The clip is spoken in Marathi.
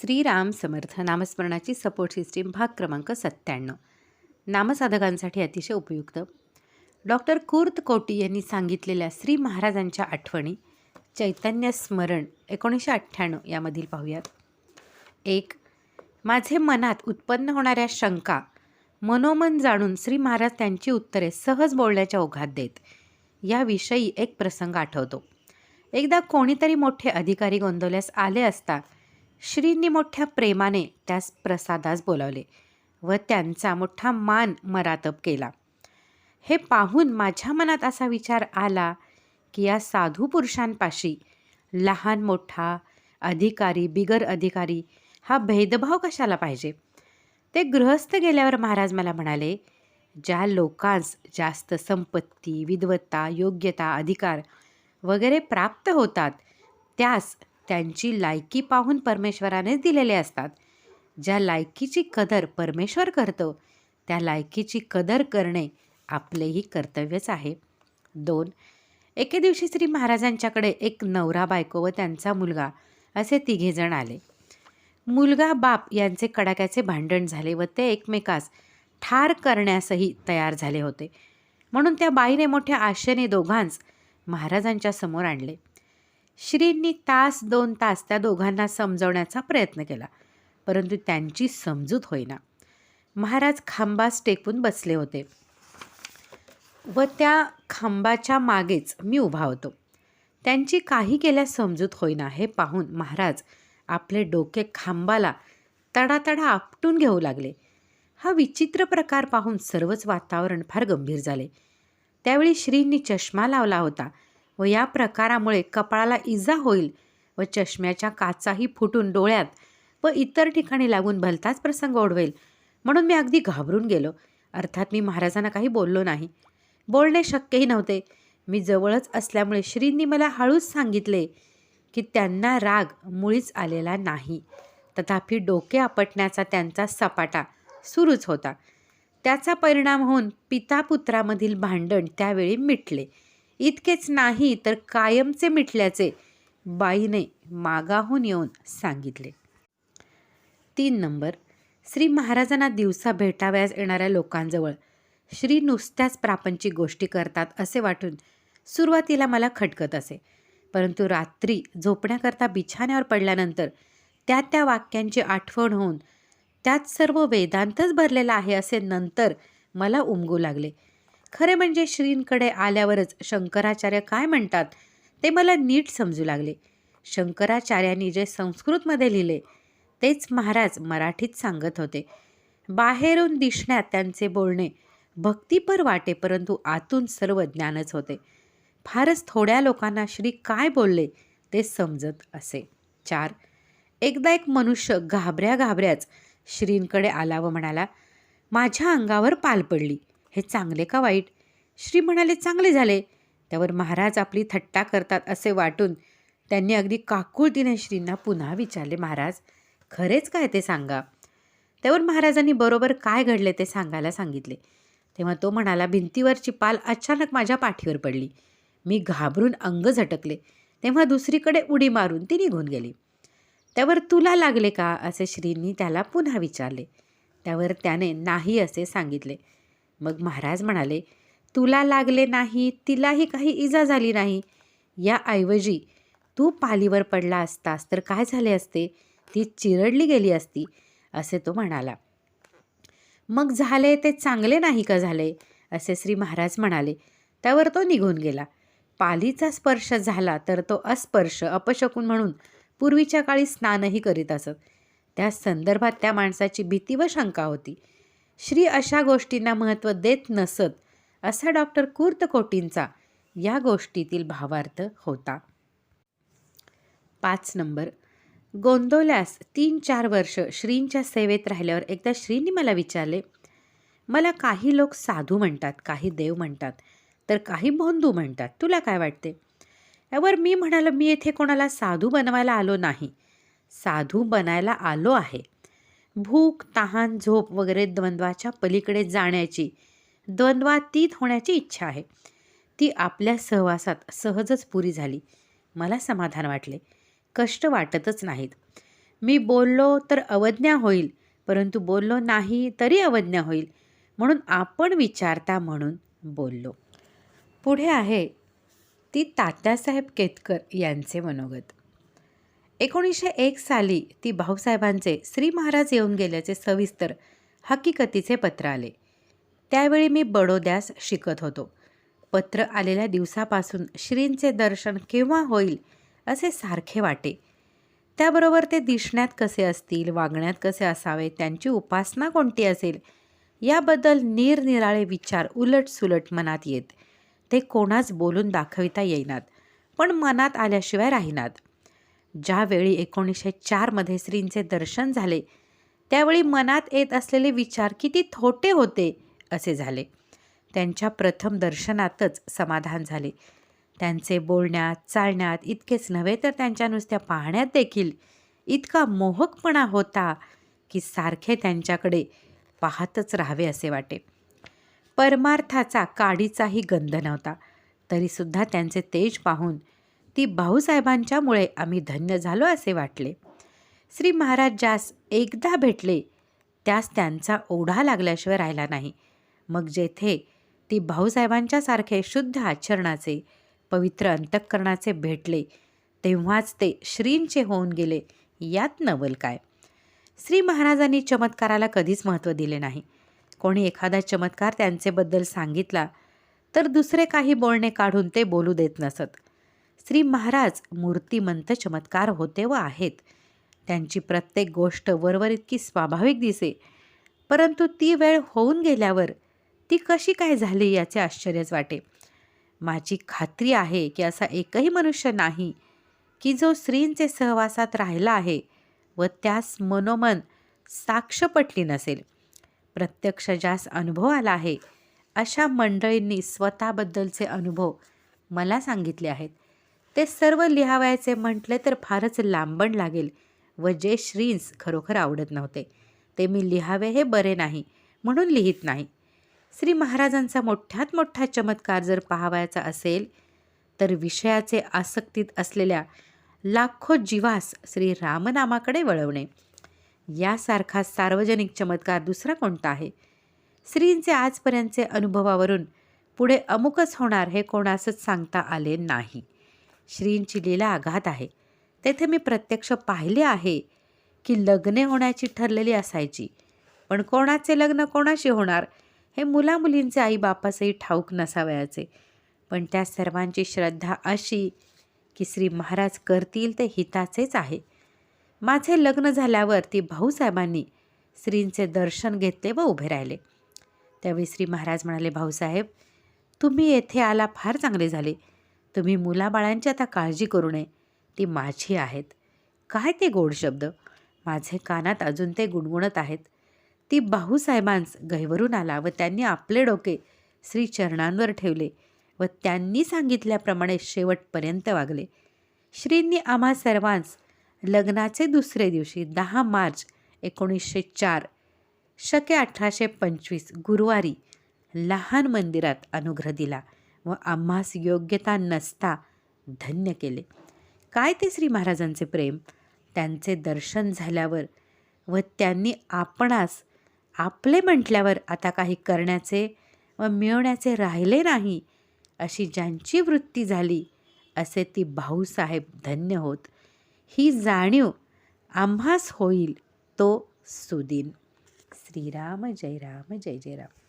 श्रीराम समर्थ नामस्मरणाची सपोर्ट सिस्टीम भाग क्रमांक सत्त्याण्णव. नामसाधकांसाठी अतिशय उपयुक्त. डॉक्टर कुर्त कोटी यांनी सांगितलेल्या श्री महाराजांच्या आठवणी चैतन्य स्मरण एकोणीसशे अठ्ठ्याण्णव यामधील पाहूयात. एक माझे मनात उत्पन्न होणाऱ्या शंका मनोमन जाणून श्री महाराज त्यांची उत्तरे सहज बोलण्याच्या ओघात देत याविषयी एक प्रसंग आठवतो. एकदा कोणीतरी मोठे अधिकारी गोंदवल्यास आले असता श्रींनी मोठ्या प्रेमाने त्यास प्रसादास बोलावले व त्यांचा मोठा मान मरातप केला. हे पाहून माझ्या मनात असा विचार आला की या साधू पुरुषांपाशी लहान मोठा अधिकारी बिगर अधिकारी हा भेदभाव कशाला पाहिजे? ते गृहस्थ गेल्यावर महाराज मला म्हणाले ज्या लोकांस जास्त संपत्ती विद्वत्ता योग्यता अधिकार वगैरे प्राप्त होतात त्यास त्यांची लायकी पाहून परमेश्वरानेच दिलेले असतात. ज्या लायकीची कदर परमेश्वर करतो त्या लायकीची कदर करणे आपलेही कर्तव्यच आहे. दोन एके दिवशी श्री महाराजांच्याकडे एक नवरा बायको व त्यांचा मुलगा असे तिघेजण आले. मुलगा बाप यांचे कडाक्याचे भांडण झाले व ते एकमेकास ठार करण्यासही तयार झाले होते. म्हणून त्या बाईने मोठ्या आशेने दोघांस महाराजांच्या समोर आणले. श्रींनी तास दोन तास त्या दोघांना समजवण्याचा प्रयत्न केला. परंतु त्यांची समजूत होईना. महाराज खांबास टेकून बसले होते. व त्या खांबाच्या मागेच मी उभा होतो. त्यांची काही केल्यास समजूत होईना हे पाहून महाराज आपले डोके खांबाला तडातडा आपटून घेऊ लागले. हा विचित्र प्रकार पाहून सर्वच वातावरण फार गंभीर झाले. त्यावेळी श्रींनी चष्मा लावला होता. व या प्रकारामुळे कपाळाला इजा होईल व चष्म्याच्या काचाही फुटून डोळ्यात व इतर ठिकाणी लागून भलताच प्रसंग ओढवेल. म्हणून मी अगदी घाबरून गेलो. अर्थात मी महाराजांना काही बोललो नाही. बोलणे शक्यही नव्हते. मी जवळच असल्यामुळे श्रींनी मला हळूच सांगितले की त्यांना राग मुळीच आलेला नाही. तथापि डोके आपटण्याचा त्यांचा सपाटा सुरूच होता. त्याचा परिणाम होऊन पितापुत्रामधील भांडण त्यावेळी मिटले. इतकेच नाही तर कायमचे मिटल्याचे बाईने मागाहून येऊन सांगितले. तीन नंबर. श्री महाराजांना दिवसा भेटाव्यास येणाऱ्या लोकांजवळ श्री नुसत्याच प्रापंचिक गोष्टी करतात असे वाटून सुरुवातीला मला खटकत असे. परंतु रात्री झोपण्याकरता बिछाण्यावर पडल्यानंतर त्या त्या वाक्यांची आठवण होऊन त्यात सर्व वेदांतच भरलेला आहे असे नंतर मला उमगू लागले. खरे म्हणजे श्रींकडे आल्यावरच शंकराचार्य काय म्हणतात? ते मला नीट समजू लागले. शंकराचार्यांनी जे संस्कृतमध्ये लिहिले तेच महाराज मराठीत सांगत होते. बाहेरून दिसण्यात त्यांचे बोलणे भक्तीपर वाटे परंतु आतून सर्व ज्ञानच होते. फारच थोड्या लोकांना श्री काय बोलले ते समजत असे. चार. एकदा एक मनुष्य घाबऱ्या घाबऱ्याच श्रींकडे आला व म्हणाला माझ्या अंगावर पाल पडली. हे चांगले का वाईट? श्री म्हणाले चांगले झाले. त्यावर महाराज आपली थट्टा करतात असे वाटून त्यांनी अगदी काकुळतीने श्रींना पुन्हा विचारले महाराज खरेच काय ते सांगा? त्यावर महाराजांनी बरोबर काय घडले ते सांगायला सांगितले. तेव्हा तो म्हणाला भिंतीवरची पाल अचानक माझ्या पाठीवर पडली. मी घाबरून अंग झटकले. तेव्हा दुसरीकडे उडी मारून ती निघून गेली. त्यावर तुला लागले का? असे श्रींनी त्याला पुन्हा विचारले. त्यावर त्याने नाही असे सांगितले. मग महाराज म्हणाले तुला लागले नाही तिलाही काही इजा झाली नाही. याऐवजी तू पालीवर पडला असतास तर काय झाले असते? ती चिरडली गेली असती असे तो म्हणाला. मग झाले ते चांगले नाही का झाले? असे श्री महाराज म्हणाले. त्यावर तो निघून गेला. पालीचा स्पर्श झाला तर तो अस्पर्श अपशकून म्हणून पूर्वीच्या काळी स्नानही करीत असत. त्या संदर्भात त्या माणसाची भीती व शंका होती. श्री अशा गोष्टींना महत्त्व देत नसत असा डॉक्टर कुर्तकोटींचा या गोष्टीतील भावार्थ होता. पाच नंबर. गोंदवल्यास तीन चार वर्ष श्रींच्या सेवेत राहिल्यावर एकदा श्रींनी मला विचारले मला काही लोक साधू म्हणतात काही देव म्हणतात तर काही भोंदू म्हणतात तुला काय वाटते? यावर मी म्हणालो मी येथे कोणाला साधू बनवायला आलो नाही. साधू बनायला आलो आहे. भूक तहान झोप वगैरे द्वंद्वाच्या पलीकडे जाण्याची द्वंद्वातीत होण्याची इच्छा आहे. ती आपल्या सहवासात सहजच पुरी झाली. मला समाधान वाटले. कष्ट वाटतच नाहीत. मी बोललो तर अवज्ञा होईल परंतु बोललो नाही तरी अवज्ञा होईल म्हणून आपण विचारता म्हणून बोललो. पुढे आहे ती तात्यासाहेब केतकर यांचे मनोगत. एकोणीसशे एक साली ती भाऊसाहेबांचे श्री महाराज येऊन गेल्याचे सविस्तर हकीकतीचे पत्र आले. त्यावेळी मी बडोद्यास शिकत होतो. पत्र आलेल्या दिवसापासून श्रींचे दर्शन केव्हा होईल असे सारखे वाटे. त्याबरोबर ते दिसण्यात कसे असतील वागण्यात कसे असावे त्यांची उपासना कोणती असेल याबद्दल निरनिराळे विचार उलटसुलट मनात येत. ते कोणाच बोलून दाखविता येईनात पण मनात आल्याशिवाय राहीनात. ज्यावेळी एकोणीसशे चारमध्ये श्रींचे दर्शन झाले त्यावेळी मनात येत असलेले विचार किती थोटे होते असे झाले. त्यांच्या प्रथम दर्शनातच समाधान झाले. त्यांचे बोलण्यात चालण्यात इतकेच नव्हे तर त्यांच्या नुसत्या पाहण्यात देखील इतका मोहकपणा होता की सारखे त्यांच्याकडे पाहतच राहावे असे वाटे. परमार्थाचा काडीचाही गंध नव्हता. तरीसुद्धा त्यांचे तेज पाहून ती भाऊसाहेबांच्यामुळे आम्ही धन्य झालो असे वाटले. श्री महाराज ज्यास एकदा भेटले त्यास त्यांचा ओढा लागल्याशिवाय राहिला नाही. मग जेथे ती भाऊसाहेबांच्यासारखे शुद्ध आचरणाचे पवित्र अंतःकरणाचे भेटले तेव्हाच ते श्रींचे होऊन गेले यात नवल काय? श्री महाराजांनी चमत्काराला कधीच महत्त्व दिले नाही. कोणी एखादा चमत्कार त्यांचेबद्दल सांगितला तर दुसरे काही बोलणे काढून ते बोलू देत नसत. श्री महाराज मूर्तिमंत चमत्कार होते व आहेत. त्यांची प्रत्येक गोष्ट वरवर इतकी स्वाभाविक दिसे. परंतु ती वेळ होऊन गेल्यावर ती कशी काय झाली याचे आश्चर्यच वाटे. माझी खात्री आहे की असा एकही मनुष्य नाही की जो स्त्रींचे सहवासात राहिला आहे व त्यास मनोमन साक्ष पटली नसेल. प्रत्यक्ष ज्यास अनुभव आला आहे अशा मंडळींनी स्वतःबद्दलचे अनुभव मला सांगितले आहेत. ते सर्व लिहावायचे म्हटले तर फारच लांबण लागेल व जे श्रींस खरोखर आवडत नव्हते. ते मी लिहावे हे बरे नाही म्हणून लिहित नाही. श्री महाराजांचा मोठ्यात मोठा चमत्कार जर पाहावायचा असेल तर विषयाचे आसक्तीत असलेल्या लाखो जीवास श्री रामनामाकडे वळवणे. यासारखा सार्वजनिक चमत्कार दुसरा कोणता आहे? श्रींचे आजपर्यंतचे अनुभवावरून पुढे अमुकच होणार हे कोणासच सांगता आले नाही. श्रींची लीला आघात आहे. तेथे मी प्रत्यक्ष पाहिले आहे की लग्ने होण्याची ठरलेली असायची. पण कोणाचे लग्न कोणाशी होणार हे मुलामुलींचे आईबापासही ठाऊक नसावयाचे. पण त्या सर्वांची श्रद्धा अशी की श्री महाराज करतील ते हिताचेच आहे. माझे लग्न झाल्यावर ती भाऊसाहेबांनी श्रींचे दर्शन घेतले व उभे राहिले. त्यावेळी श्री महाराज म्हणाले भाऊसाहेब तुम्ही येथे आला फार चांगले झाले. तुम्ही मुलाबाळांची आता काळजी करू नये. ती माझी आहेत. काय ते गोड शब्द? माझे कानात अजून ते गुणगुणत आहेत. ती भाऊसाहेबांस गैवरून आला व त्यांनी आपले डोके श्री चरणांवर ठेवले व त्यांनी सांगितल्याप्रमाणे शेवटपर्यंत वागले. श्रींनी आम्हा सर्वांस लग्नाचे दुसरे दिवशी दहा मार्च एकोणीसशे चार शके अठराशे पंचवीस गुरुवारी लहान मंदिरात अनुग्रह दिला. व आम्हास योग्यता नसता धन्य केले. काय ते श्री महाराजांचे प्रेम? त्यांचे दर्शन झाल्यावर व त्यांनी आपणास आपले म्हटल्यावर आता काही करण्याचे व मिळवण्याचे राहिले नाही अशी ज्यांची वृत्ती झाली असे ती भाऊसाहेब धन्य होत. ही जाणीव आम्हास होईल तो सुदिन. श्रीराम जय राम जय जय राम